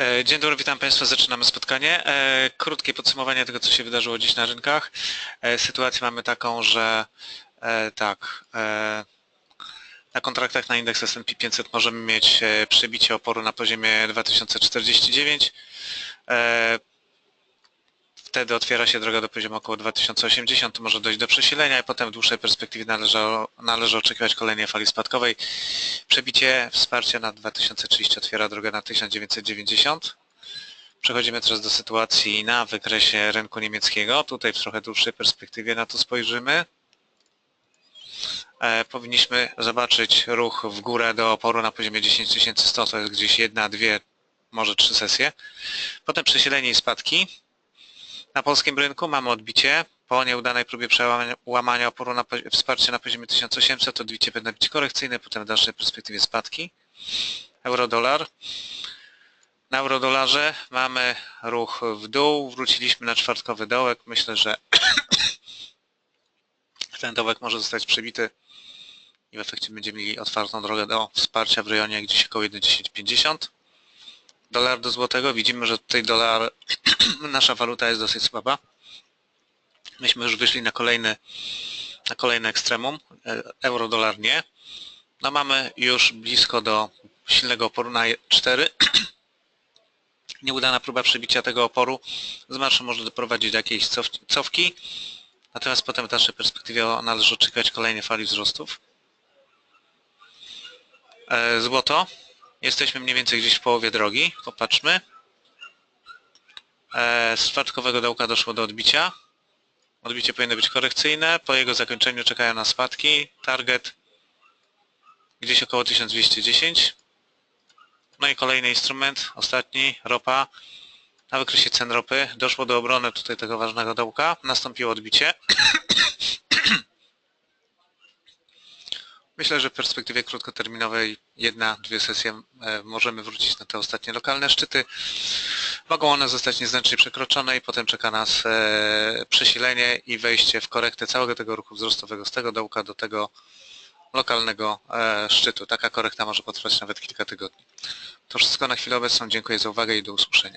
E, Dzień dobry, witam Państwa, zaczynamy spotkanie. E, Krótkie podsumowanie tego, co się wydarzyło dziś na rynkach. E, Sytuację mamy taką, że tak, na kontraktach na indeks S&P 500 możemy mieć przebicie oporu na poziomie 2049. Wtedy otwiera się droga do poziomu około 2080, to może dojść do przesilenia i potem w dłuższej perspektywie należy, należy oczekiwać kolejnej fali spadkowej. Przebicie wsparcia na 2030 otwiera drogę na 1990. Przechodzimy teraz do sytuacji na wykresie rynku niemieckiego. Tutaj w trochę dłuższej perspektywie na to spojrzymy. E, powinniśmy zobaczyć ruch w górę do oporu na poziomie 10100, to jest gdzieś jedna, dwie, może trzy sesje. Potem przesilenie i spadki. Na polskim rynku mamy odbicie. Po nieudanej próbie przełamania oporu na wsparcie na poziomie 1800 odbicie powinno być korekcyjne, potem w dalszej perspektywie spadki. Euro-dolar. Na eurodolarze mamy ruch w dół, wróciliśmy na czwartkowy dołek. Myślę, że ten dołek może zostać przebity i w efekcie będziemy mieli otwartą drogę do wsparcia w rejonie gdzieś około 1,1050. Dolar do złotego. Widzimy, że tutaj dolar, nasza waluta jest dosyć słaba. Myśmy już wyszli na kolejny, na kolejny ekstremum. E, Euro-dolar nie. No mamy już blisko do silnego oporu na 4. Nieudana próba przebicia tego oporu z marszu może doprowadzić do jakiejś cof cofki. Natomiast potem w dalszej perspektywie należy oczekiwać kolejnej fali wzrostów. E, Złoto. Jesteśmy mniej więcej gdzieś w połowie drogi. Popatrzmy. E, Z czwartkowego dołka doszło do odbicia. Odbicie powinno być korekcyjne. Po jego zakończeniu czekają na spadki. Target gdzieś około 1210. No i kolejny instrument, ostatni, ropa. Na wykresie cen ropy doszło do obrony tutaj tego ważnego dołka. Nastąpiło odbicie. Myślę, że w perspektywie krótkoterminowej jedna, dwie sesje e, możemy wrócić na te ostatnie lokalne szczyty. Mogą one zostać nieznacznie przekroczone i potem czeka nas e, przesilenie i wejście w korektę całego tego ruchu wzrostowego z tego dołka do tego lokalnego e, szczytu. Taka korekta może potrwać nawet kilka tygodni. To wszystko na chwilę obecną. Dziękuję za uwagę i do usłyszenia.